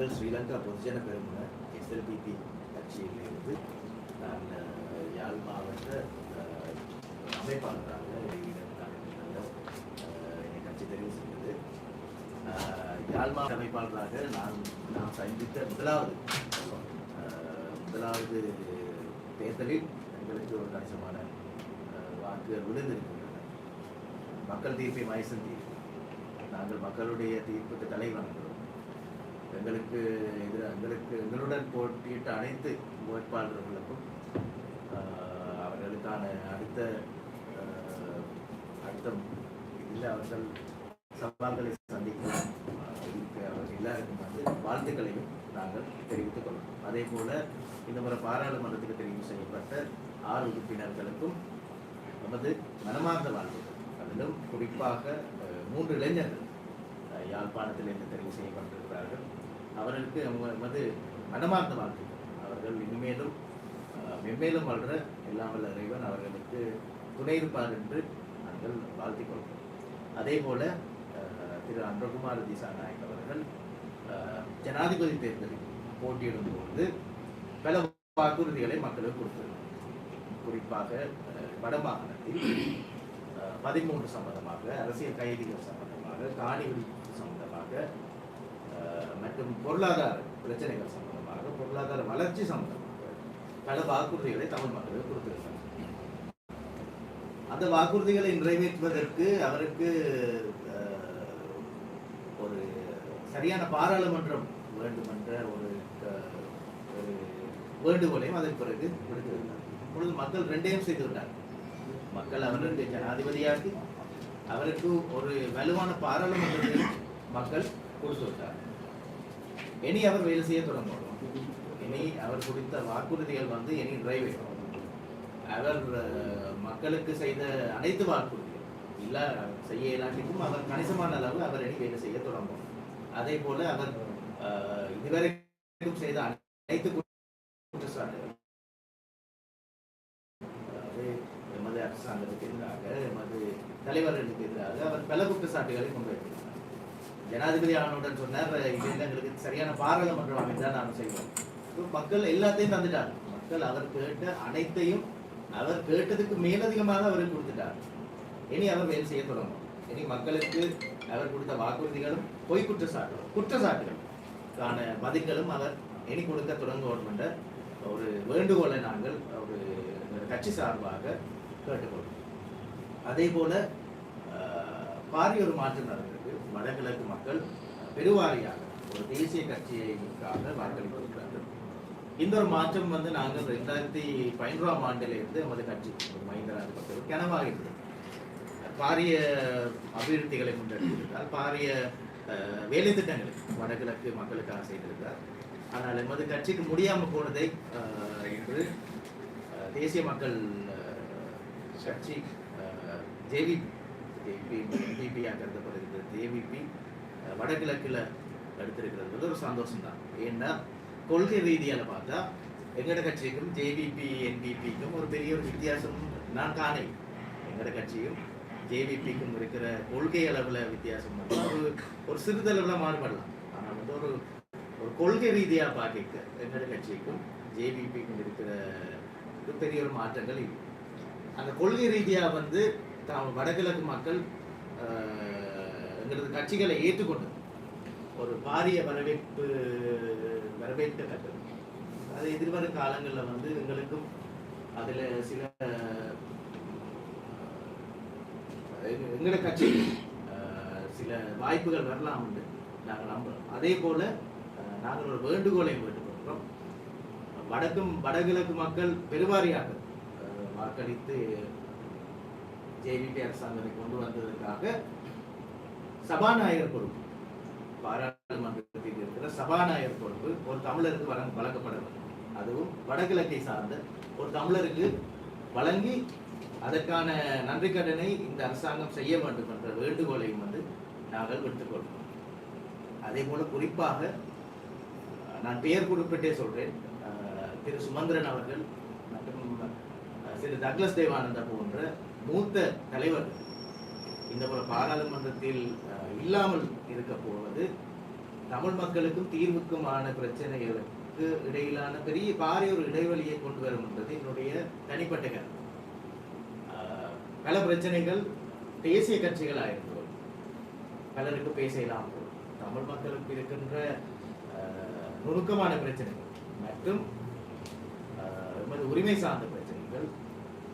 நாங்கள் ஸ்ரீலங்கா பொதுஜன பெருமுன எஸ்எல்பிபி கட்சியிலிருந்து நான் யாழ் மாவட்ட அமைப்பாளராக என்னை கட்சி தெரிவு செய்தது. யாழ் மாவட்ட அமைப்பாளராக நான் நான் சந்தித்த முதலாவது முதலாவது தேர்தலில் எங்களுக்கு ஒரு கணிசமான வாக்குகள் விழுந்திருக்கின்றன. மக்கள் தீர்ப்பை மயசந்தி தீர்ப்பு நாங்கள் மக்களுடைய தீர்ப்புக்கு தலைவணங்குகிறோம் எங்களுக்கு எதிர எங்களுக்கு எங்களுடன் போட்டியிட்ட அனைத்து வேட்பாளர்களுக்கும் அவர்களுக்கான அடுத்த அடுத்த இதில் அவர்கள் சவால்களை சந்திக்க அவர்கள் எல்லாருக்கும் வந்து வாழ்த்துக்களையும் நாங்கள் தெரிவித்துக் கொள்கிறோம். அதே போல இந்த முறை பாராளுமன்றத்துக்கு தெரிவு செய்யப்பட்ட ஆறு உறுப்பினர்களுக்கும் நமது மனமார்ந்த வாழ்த்துக்கள். அதிலும் குறிப்பாக மூன்று இளைஞர்கள் யாழ்ப்பாணத்தில் என்று தெரிவு செய்யப்பட்டிருக்கிறார்கள். அவர்களுக்கு வந்து மனமார்ந்த வாழ்த்துக்கள் அவர்கள் இனிமேலும் மென்மேலும் வளர எல்லாம் இறைவன் அவர்களுக்கு துணை இருப்பார் என்று நாங்கள் வாழ்த்திக் கொள்கிறோம். அதே போல திரு திரு அன்றகுமார் திசாநாயக் அவர்கள் ஜனாதிபதி தேர்தலில் போட்டியிடும் பொழுது பல வாக்குறுதிகளை மக்களுக்கு கொடுத்திருக்கிறார் குறிப்பாக வடமாகாணத்தில் பதிமூன்று சம்பந்தமாக அரசியல் கைதிகள் சம்பந்தமாக காணி விடுப்பு சம்பந்தமாக மற்றும் பொருளாதார பிரச்சனைகள் சம்பந்தமாக பொருளாதார வளர்ச்சி சம்பந்தமாக பல வாக்குறுதிகளை தமிழ் மக்களுக்கு கொடுத்திருக்கிறார் அந்த வாக்குறுதிகளை நிறைவேற்றுவதற்கு அவருக்கு ஒரு சரியான பாராளுமன்றம் வேண்டும் என்ற ஒரு ஒரு வேண்டுகோளையும் அதன் பிறகு விடுத்திருந்தார் இப்பொழுது மக்கள் ரெண்டையும் செய்து மக்கள் அவருக்கு ஜனாதிபதியாக்கி அவருக்கு ஒரு வலுவான பாராளுமன்றத்தை மக்கள் கொடுத்து விட்டார். இனி அவர் வேலை செய்ய தொடங்கணும் இனி அவர் கொடுத்த வாக்குறுதிகள் வந்து இனி நிறைவேறும். அவர் மக்களுக்கு செய்த அனைத்து வாக்குறுதிகள் இல்ல செய்ய இயலாட்டிக்கும் அவர் கணிசமான அளவு அவர் இனி வேலை செய்ய தொடங்கும் அதே போல அவர் அஹ், இதுவரைக்கும் செய்த அனைத்து குற்றச்சாட்டுகள் அதாவது எமது அரசாங்கத்துக்கு எதிராக எமது தலைவர்களுக்கு எதிராக அவர் பல குற்றச்சாட்டுகளை முன்வைத்திருக்கிறார் ஜனாதிபதி ஆனவுடன் சொன்னார் இது எங்களுக்கு சரியான பாராளுமன்றம் அமைந்தால் நாம் செய்வோம். மக்கள் எல்லாத்தையும் தந்துட்டார் மக்கள் அவர் கேட்ட அனைத்தையும் அவர் கேட்டதுக்கு மேலதிகமாக அவர் கொடுத்துட்டார். இனி அவர் வேலை செய்ய தொடங்கும். இனி மக்களுக்கு அவர் கொடுத்த வாக்குறுதிகளும் பொய் குற்றச்சாட்டுகள் குற்றச்சாட்டுகள் பதில்களும் அவர் இனி கொடுக்க தொடங்குவோம் என்ற ஒரு வேண்டுகோளை நாங்கள் ஒரு கட்சி சார்பாக கேட்டுக்கொள்வோம் அதே போல பாரிய ஒரு மாற்றம் நடந்திருக்கு. வடகிழக்கு மக்கள் பெருவாரியாக ஒரு தேசிய கட்சிக்காக வாக்களித்திருக்கிறார்கள் இந்த ஒரு மாற்றம் வந்து நாங்கள் ரெண்டாயிரத்தி பதினொன்றாம் ஆண்டிலிருந்து நமது கட்சி ஒரு மஹிந்த ராஜபக்சே கனவாக இருந்தது பாரிய அபிவிருத்திகளை முன்னெடுத்திருந்தால் பாரிய அஹ், வேலை திட்டங்களை வடகிழக்கு மக்களுக்காக செய்திருக்கிறார். ஆனால் எமது கட்சிக்கு முடியாமல் போனதை அஹ், அஹ், தேசிய மக்கள் அஹ், கட்சி ஜேவி ஜேபிபியாக கருதப்படுகிறது ஜேவிபி வடகிழக்கில் எடுத்திருக்கிறது வந்து ஒரு சந்தோஷம் தான் ஏன்னா கொள்கை ரீதியால் பார்த்தா எங்கட கட்சிக்கும் ஜேபிபி என்பிபிக்கும் ஒரு பெரிய ஒரு வித்தியாசம் நான் தானே. எங்கட கட்சியும் ஜேவிபிக்கும் இருக்கிற கொள்கை அளவில் வித்தியாசம் வந்து ஒரு ஒரு சிறிதளவில் மாறுபடலாம். ஆனால் வந்து ஒரு ஒரு கொள்கை ரீதியாக பார்க்க எங்கட கட்சிக்கும் ஜேபிபிக்கும் இருக்கிற ஒரு பெரிய ஒரு மாற்றங்கள் இல்லை. அந்த கொள்கை ரீதியாக வந்து வடகிழக்கு மக்கள் ஆஹ், எங்களது கட்சிகளை ஏற்றுக்கொண்டது. ஒரு பாரிய வரவேற்பு வரவேற்கத்தக்கது. அது எதிர்வரும் காலங்களில் வந்து எங்களுக்கும் அதில் சில எங்க- எங்களோட கட்சி ஆஹ், சில வாய்ப்புகள் வரலாம் என்று நாங்கள் நம்புகிறோம் அதே போல நாங்கள் ஒரு வேண்டுகோளையும் வேண்டுகொள்கிறோம் வடக்கும் வடகிழக்கு மக்கள் பெருவாரியாக வாக்களித்து ஜேவிபி அரசாங்கத்தை கொண்டு வந்ததற்காக சபாநாயகர் பொறுப்பு. பாராளுமன்றத்தில் இருக்கிற சபாநாயகர் பொறுப்பு ஒரு தமிழருக்கு வழங்க வழங்கப்பட அதுவும் வடகிழக்கை சார்ந்த ஒரு தமிழருக்கு வழங்கி அதற்கான நன்றி கடனை இந்த அரசாங்கம் செய்ய வேண்டும் என்ற வேண்டுகோளையும் வந்து நாங்கள் விடுத்துக்கொள்வோம் அதே போல குறிப்பாக நான் பெயர் குறிப்பிட்டே சொல்றேன். திரு சுமந்திரன் அவர்கள் மற்றும் திரு டக்ளஸ் தேவானந்தா போன்ற மூத்த தலைவர்கள் இந்த ஒரு பாராளுமன்றத்தில் இல்லாமல் இருக்க போவது தமிழ் மக்களுக்கும் தீர்வுக்குமான பிரச்சனைகளுக்கு இடையிலான பெரிய பாரிய ஒரு இடைவெளியை கொண்டு வரும் என்பது என்னுடைய தனிப்பட்ட கருத்து. பல பிரச்சனைகள் தேசிய கட்சிகளாக இருந்து பலருக்கு பேசலாம் தமிழ் மக்களுக்கு இருக்கின்ற நுணுக்கமான பிரச்சனைகள் மற்றும் உரிமை சார்ந்த பிரச்சனைகள்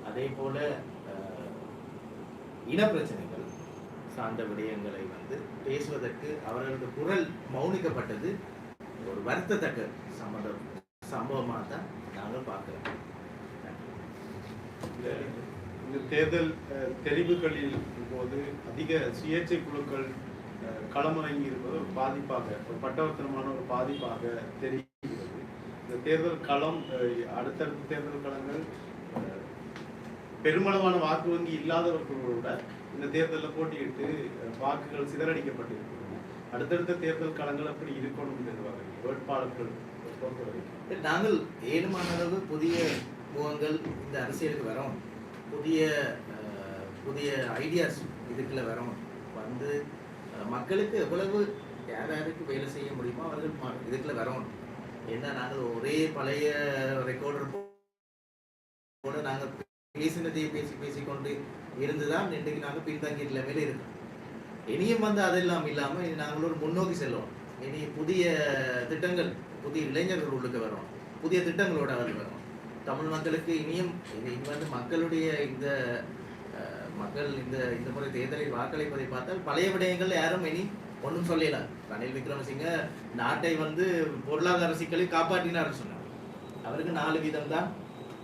அதே போல இனப்பிரச்சனைகள் சார்ந்த விடயங்களை வந்து பேசுவதற்கு அவர்களது குரல் மௌனிக்கப்பட்டது. ஒரு வருத்தத்தக்க சம்பந்தம் சம்பவமாக தான் நாங்கள் பார்க்கிறோம். இந்த இந்த தேர்தல் தெரிவுகளில் போது அதிக சுயேட்சை குழுக்கள் களமிறங்கி இருப்பது ஒரு பாதிப்பாக ஒரு பட்டவர்த்தனமான ஒரு பாதிப்பாக தெரிகிறது. இந்த தேர்தல் களம் அடுத்தடுத்த தேர்தல் களங்கள் பெருமளவான வாக்கு வங்கி இல்லாதவர்களோட இந்த தேர்தலில் போட்டியிட்டு வாக்குகள் சிதறடிக்கப்பட்டிருக்கிறது. அடுத்தடுத்த தேர்தல் களங்கள் அப்படி இருக்கணும் எதிர்பார்க்கிறீங்க வேட்பாளர்கள் நாங்கள் ஏழுமான அளவு புதிய முகங்கள் இந்த அரசியலுக்கு வரோம். புதிய புதிய ஐடியாஸ் இதுக்குள்ள வரோம். வந்து மக்களுக்கு எவ்வளவு யார் யாருக்கு வேலை செய்ய முடியுமோ அவர்கள் இதுக்குள்ள வரோம். ஏன்னா நாங்கள் ஒரே பழைய ரெக்கார்டர் போல நாங்கள் பேசினதையே பேசி பேசிக்கொண்டு இருந்துதான் இன்றைக்கு நாங்கள் பின்தங்கிய நிலைமையில இருக்கோம். இனியும் வந்து அதெல்லாம் இல்லாமல் நாங்கள் ஒரு முன்னோக்கி செல்வோம். இனி புதிய திட்டங்கள் புதிய இளைஞர்கள் உள்ளுக்கு வரும் புதிய திட்டங்களோட அவர் வரும் தமிழ் மக்களுக்கு இனியும் இது இனி வந்து மக்களுடைய இந்த மக்கள் இந்த இந்த முறை தேர்தலில் வாக்களிப்பதை பார்த்தால் பழைய விடயங்கள் யாரும் இனி ஒன்றும் சொல்லல. ரணில் விக்ரமசிங்க நாட்டை வந்து பொருளாதார சிக்கலை காப்பாற்றினார் சொன்னார். அவருக்கு நாலு வீதம் தான்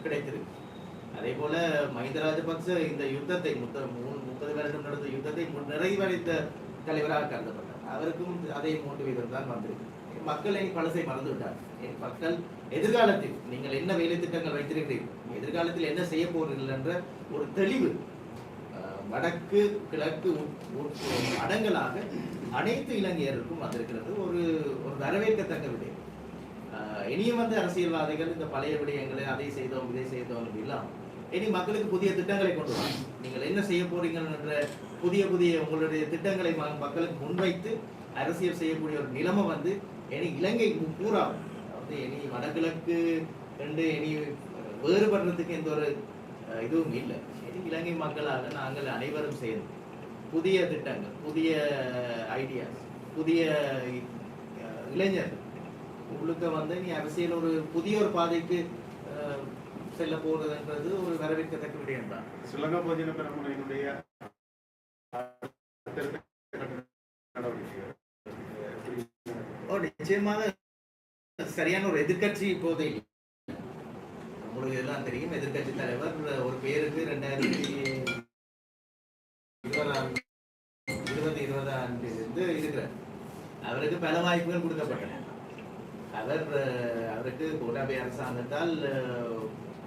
கிடைத்திருக்கு அதே போல மஹிந்த ராஜபக்ச இந்த யுத்தத்தை முத்த முப்பது வருடம் நடந்த யுத்தத்தை நிறைவடைத்த தலைவராக கருதப்பட்டார். அவருக்கும் அதே மூன்று வீதம் தான் வந்திருக்கு. மக்கள் என் பழசை மறந்து விட்டார். என் மக்கள் எதிர்காலத்தில் நீங்கள் என்ன வேலை திட்டங்கள் வைத்திருக்கிறீர்கள்? எதிர்காலத்தில் என்ன செய்ய போகிறீர்கள் என்ற ஒரு தெளிவு வடக்கு கிழக்கு அடங்கலாக அனைத்து இளைஞருக்கும் வந்திருக்கிறது. ஒரு ஒரு வரவேற்கத்தக்க விடயம் இனியும் வந்து அரசியல்வாதிகள் இந்த பழைய விடயங்களை அதை செய்தோம் இதை செய்தோம் இல்லாமல் இனி மக்களுக்கு புதிய திட்டங்களை கொண்டு வாங்க நீங்கள் என்ன செய்ய போறீங்கன்ற புதிய புதிய உங்களுடைய திட்டங்களை மக்களுக்கு முன்வைத்து அரசியல் செய்யக்கூடிய ஒரு நிலைமை வந்து இனி இலங்கை பூரா வந்து இனி வடகிழக்கு ரெண்டு இனி வேறுபடுறதுக்கு எந்த ஒரு இதுவும் இல்லை. இனி இலங்கை மக்களாக நாங்கள் அனைவரும் சேர்ந்து புதிய திட்டங்கள் புதிய ஐடியாஸ் புதிய இளைஞர்கள் உங்களுக்கு வந்து நீ அரசியல் ஒரு புதிய ஒரு பாதைக்கு செல்ல போறதுன்றது ஒரு வரவேற்கத்தக்க விடயம் தான். ஸ்ரீலங்கா பொதுஜன பெரமுனையினுடைய நிச்சயமாக சரியான ஒரு எதிர்க்கட்சி இப்போதே. உங்களுக்கு எல்லாம் தெரியும். எதிர்க்கட்சி தலைவர் ஒரு பேருக்கு ரெண்டாயிரத்தி இருபதாம் இருபது இருபதாம் இருந்து இருக்கிறார். அவருக்கு பல வாய்ப்புகள் கொடுக்கப்பட்டன. அவர் அவருக்கு கோட்டாபய அரசாங்கத்தால்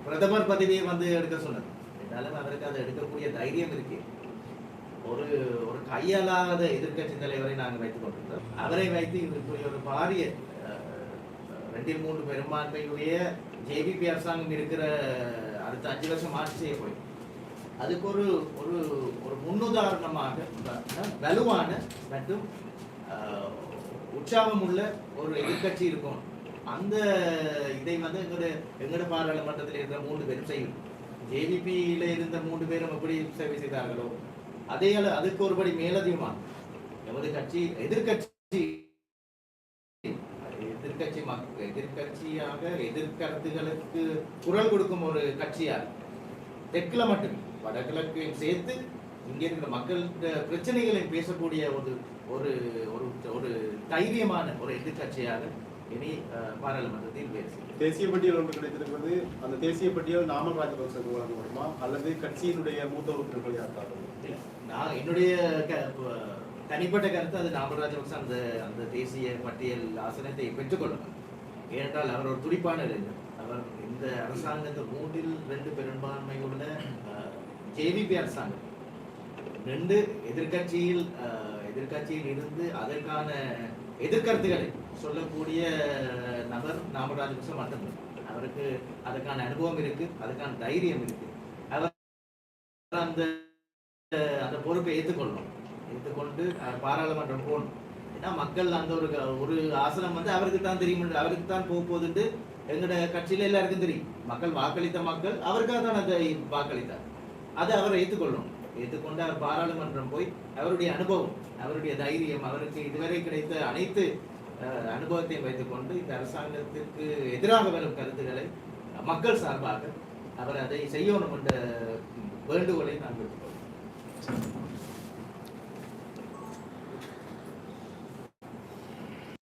பிரதமர் பதவியை வந்து எடுக்க சொன்னார். என்றாலும் அவருக்கு அதை எடுக்கக்கூடிய தைரியம் இருக்கு. ஒரு ஒரு கையாளாத எதிர்க்கட்சி தலைவரை நாங்கள் வைத்துக் கொண்டிருந்தோம். அவரை வைத்து இதற்குரிய ஒரு பாரிய ரெண்டில் மூன்று பெரும்பான்மையுடைய ஜேபிபி அரசாங்கம் இருக்கிற அடுத்த அஞ்சு வருஷம் ஆட்சி செய்ய போய். அதுக்கு ஒரு ஒரு ஒரு முன்னுதாரணமாக வலுவான மற்றும் உற்சாகம் உள்ள ஒரு எதிர்க்கட்சி இருக்கும். அந்த இதை வந்து எங்களோட எங்களோட பாராளுமன்றத்தில் இருந்த மூன்று பேரும் செய்யும். ஜேவிபியில இருந்த மூன்று பேரும் எப்படி சேவை செய்தார்களோ அதே அளவு அதுக்கு ஒருபடி மேலதிகமான எமது கட்சி எதிர்கட்சி எதிர்கட்சி எதிர்கட்சியாக எதிர்கருத்துகளுக்கு குரல் கொடுக்கும் ஒரு கட்சியாக. தெற்குல மட்டுமே வடகிழக்கையும் சேர்த்து இங்கே இருக்கிற மக்கள் பிரச்சனைகளை பேசக்கூடிய ஒரு ஒரு ஒரு ஒரு தைரியமான ஒரு எதிர்கட்சியாக இனி பாராளுமன்றத்தில் தேசிய பட்டியல் ஒன்று கிடைத்திருக்கிறது அந்த தேசிய பட்டியல் நாமல் ராஜபக்சக்கு வழங்கப்படுமா? அல்லது கட்சியினுடைய மூத்த உறுப்பினர்கள் இல்ல, நான் என்னுடைய தனிப்பட்ட கருத்து அது நாமல் ராஜபக்ச அந்த அந்த தேசிய பட்டியல் ஆசனத்தை பெற்றுக்கொள்ளணும் ஏனென்றால் அவர் ஒரு துடிப்பான இளைஞர் அவர் இந்த அரசாங்கத்தில் மூன்றில் ரெண்டு பெரும்பான்மை உள்ள ஜேவிபி அரசாங்கம். ரெண்டு எதிர்க்கட்சியில் அஹ், எதிர்க்கட்சியில் இருந்து அதற்கான எதிர்கருத்துக்களை சொல்லக்கூடிய நபர் நாமல் ராஜபக்ச மட்டும்தான் அவருக்கு அதுக்கான அனுபவம் இருக்கு அதுக்கான தைரியம் இருக்கு. அவர் அந்த அந்த பொறுப்பை ஏற்றுக்கொள்ளணும். ஏற்றுக்கொண்டு பாராளுமன்றம் போகணும். ஏன்னா மக்கள் அந்த ஒரு ஒரு ஆசனம் வந்து அவருக்கு தான் தெரியும். அவருக்கு தான் போக போகுதுட்டு எங்களோட கட்சியில எல்லாருக்கும் தெரியும். மக்கள் வாக்களித்த மக்கள் அவருக்காக தான் அதை வாக்களித்தார். அதை அவர் ஏற்றுக்கொள்ளணும். ஏற்றுக்கொண்டு அவர் பாராளுமன்றம் போய் அவருடைய அனுபவம் அவருடைய தைரியம் அவருக்கு இதுவரை கிடைத்த அனைத்து அனுபவத்தை வைத்துக்கொண்டு இந்த அரசாங்கத்திற்கு எதிராக வரும் கருத்துக்களை மக்கள் சார்பாக அவர் அதை செய்யணும் என்ற வேண்டுகோளை நான் விடுத்துக்கொள்கிறேன்